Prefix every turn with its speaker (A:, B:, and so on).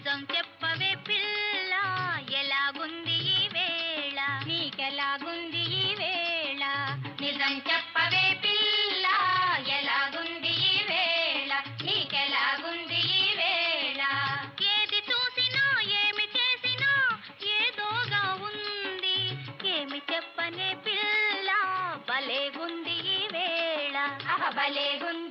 A: నిజం చెప్పవే పిల్ల ఎలాగుంది ఈ వేళ? నీకెలాగుంది ఈ వేళ? నిజం చెప్పవే పిల్ల ఎలాగుంది ఈ వేళ? నీకెలాగుంది ఈ వేళ? ఏది చూసినా ఏమి చేసినా ఏదోగా ఉంది. ఏమి చెప్పనే పిల్ల భలేగుంది ఈ వేళ. భలేగుంది